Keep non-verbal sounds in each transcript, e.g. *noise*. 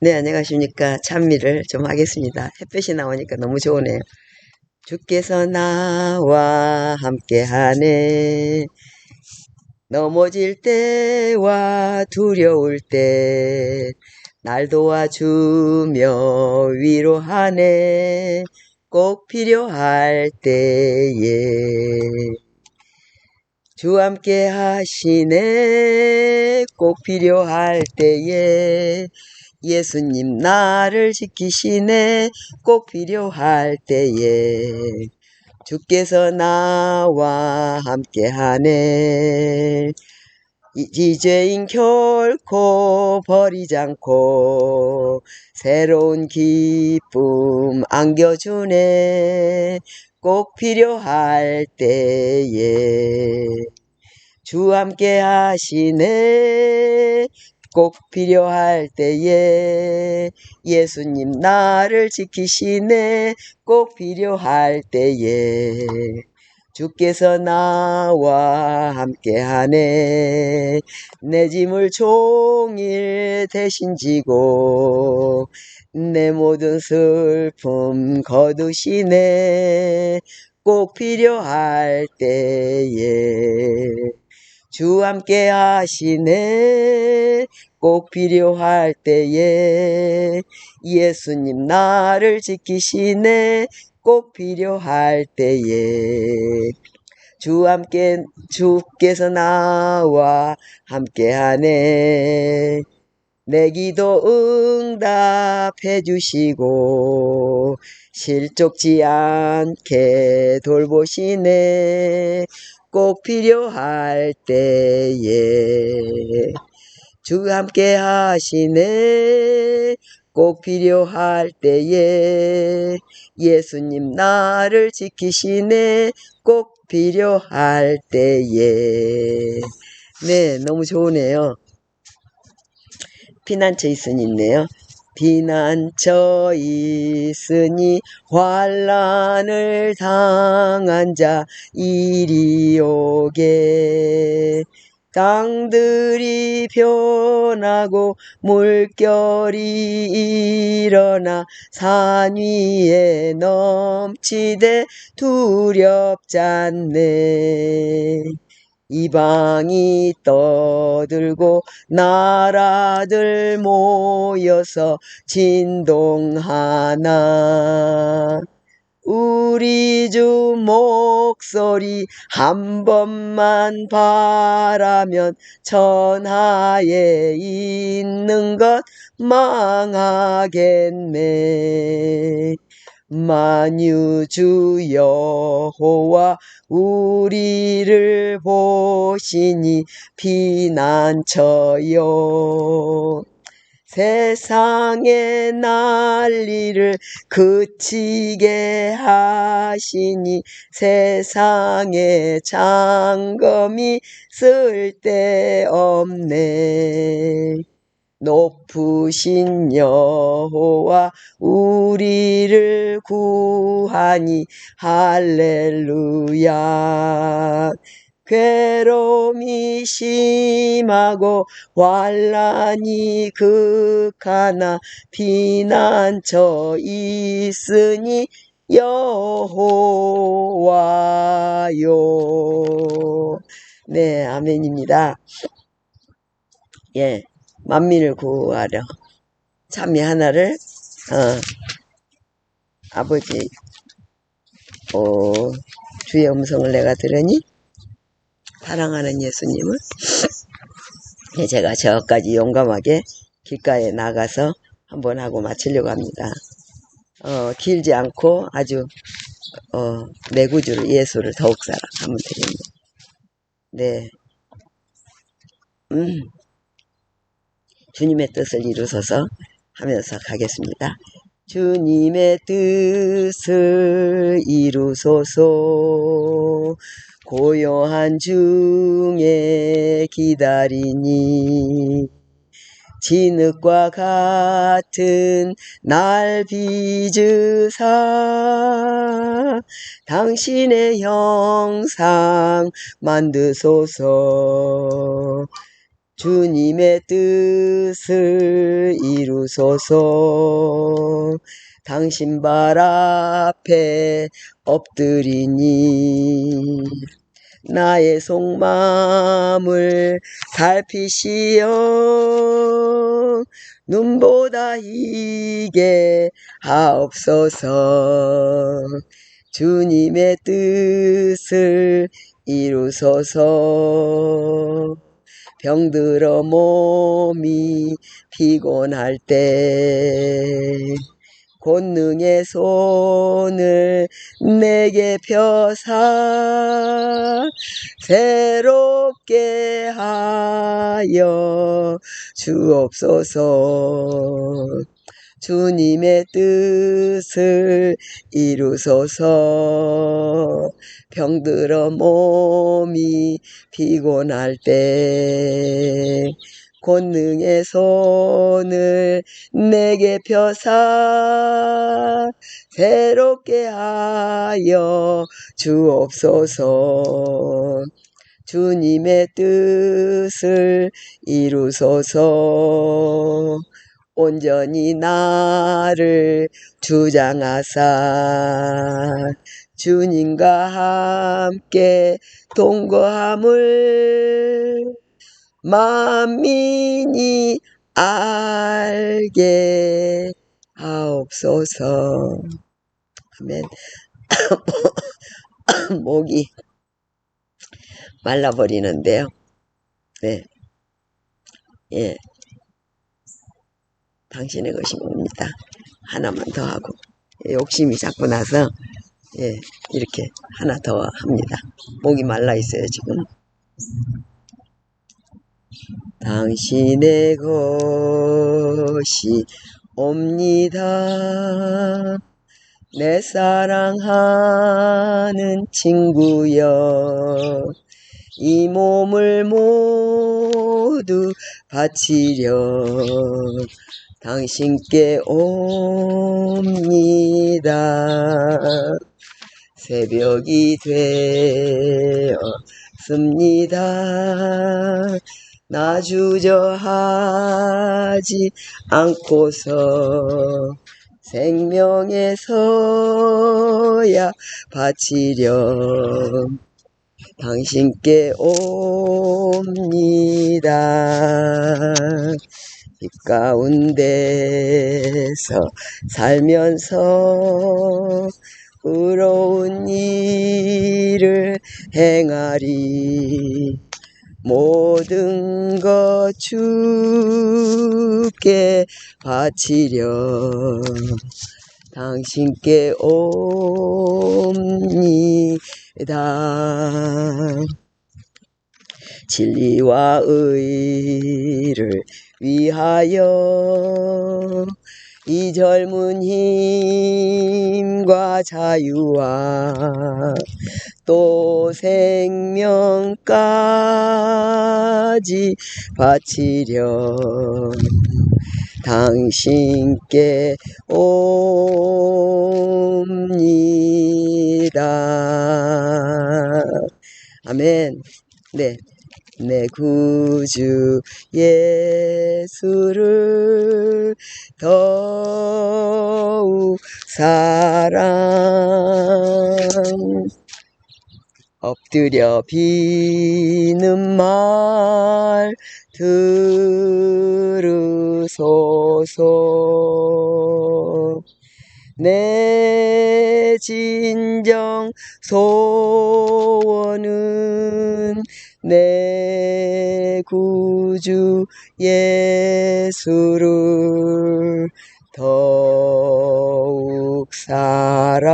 네, 안녕하십니까. 찬미를 좀 하겠습니다. 햇볕이 나오니까 너무 좋으네요. 주께서 나와 함께 하네. 넘어질 때와 두려울 때, 날 도와주며 위로하네. 꼭 필요할 때에. 주 함께 하시네. 꼭 필요할 때에. 예수님 나를 지키시네. 꼭 필요할 때에 주께서 나와 함께하네. 이제인 결코 버리지 않고 새로운 기쁨 안겨주네. 꼭 필요할 때에 주 함께 하시네 꼭 필요할 때에 예수님 나를 지키시네. 꼭 필요할 때에 주께서 나와 함께하네. 내 짐을 종일 대신 지고 내 모든 슬픔 거두시네. 꼭 필요할 때에 주 함께 하시네. 꼭 필요할 때에 예수님 나를 지키시네. 꼭 필요할 때에 주 함께 주께서 나와 함께 하네. 내 기도 응답해 주시고 실족지 않게 돌보시네 꼭 필요할 때에 주 함께 하시네. 꼭 필요할 때에 예수님 나를 지키시네. 꼭 필요할 때에. 네 너무 좋으네요. 피난처 있으니 있네요 비난처 있으니 환란을 당한 자 이리 오게. 땅들이 변하고 물결이 일어나 산 위에 넘치되 두렵지 않네 이방이 떠들고 나라들 모여서 진동하나 우리 주 목소리 한 번만 바라면 천하에 있는 것 망하겠네. 만유주 여호와 우리를 보시니 피난처요. 세상의 난리를 그치게 하시니 세상의 장검이 쓸데없네. 높으신 여호와 우리를 구하니 할렐루야 괴로움이 심하고 환란이 극하나 피난처 있으니 여호와요 네 아멘입니다. 예 만민을 구하려. 참미 하나를 어, 아버지 어, 주의 음성을 내가 들으니 사랑하는 예수님을 예, 제가 저까지 용감하게 길가에 나가서 한번 하고 마치려고 합니다. 어, 길지 않고 아주 어, 내 구주를 예수를 더욱 사랑 한번 드립니다. 네. 음. 주님의 뜻을 이루소서 하면서 가겠습니다. 주님의 뜻을 이루소서. 고요한 중에 기다리니 진흙과 같은 날 빚으사 당신의 형상 만드소서 주님의 뜻을 이루소서. 당신 발 앞에 엎드리니 나의 속마음을 살피시어. 눈보다 희게 하옵소서. 주님의 뜻을 이루소서 병들어 몸이 피곤할 때 권능의 손을 내게 펴사 새롭게 하여 주옵소서 주님의 뜻을 이루소서. 병들어 몸이 피곤할 때 권능의 손을 내게 펴사 새롭게 하여 주옵소서. 주님의 뜻을 이루소서 온전히 나를 주장하사 주님과 함께 동거함을 만민이 알게 하옵소서. 아멘. *coughs* 목이 말라버리는데요. 네. 예. 당신의 것이 뭡니다. 하나만 더 하고. 욕심이 자꾸 나서, 예, 이렇게 하나 더 합니다. 목이 말라 있어요, 지금. 당신의 것이 옵니다. 내 사랑하는 친구여. 이 몸을 모두 바치려 당신께 옵니다. 새벽이 되었습니다. 나 주저하지 않고서 생명에서야 바치려 당신께 옵니다. 집 가운데서 살면서 의로운 일을 행하리 모든 것 주께 바치려 당신께 옵니다. 진리와 의를 위하여 이 젊은 힘과 자유와 또 생명까지 바치려 당신께 옵니다. 아멘. 네. 내 구주 예수를 더욱 사랑 엎드려 비는 말 들으소서. 내 진정 소원은 내 구주 예수를 더욱 사랑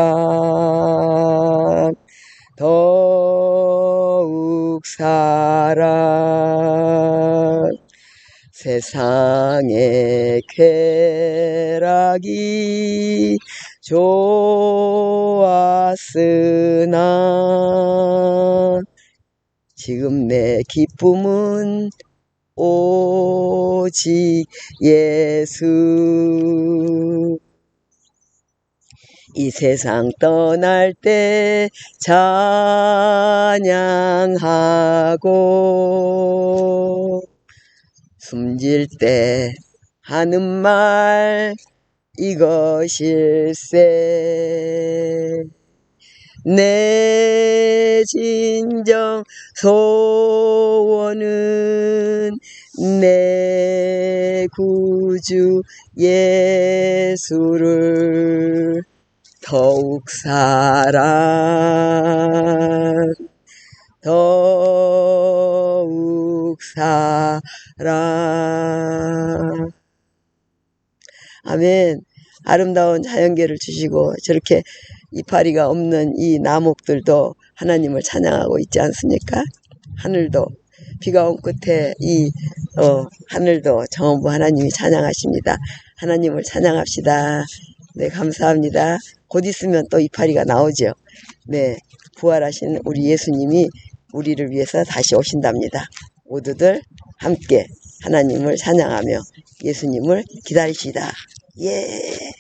더욱 사랑. 세상의 쾌락이 좋았으나 지금 내 기쁨은 오직 예수. 이 세상 떠날 때 찬양하고 숨질 때 하는 말 이것일세 내 진정 소원은 내 구주 예수를 더욱 사랑 더욱 사랑. 아멘 아름다운 자연계를 주시고 저렇게 이파리가 없는 이 나목들도 하나님을 찬양하고 있지 않습니까? 하늘도 비가 온 끝에 이 어, 하늘도 전부 하나님이 찬양하십니다. 하나님을 찬양합시다. 네, 감사합니다. 곧 있으면 또 이파리가 나오죠. 네, 부활하신 우리 예수님이 우리를 위해서 다시 오신답니다. 모두들 함께 하나님을 찬양하며 예수님을 기다리시다. 예,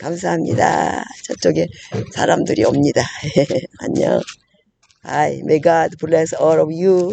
감사합니다. 저쪽에 사람들이 옵니다. 안녕. Hi, may God bless all of you.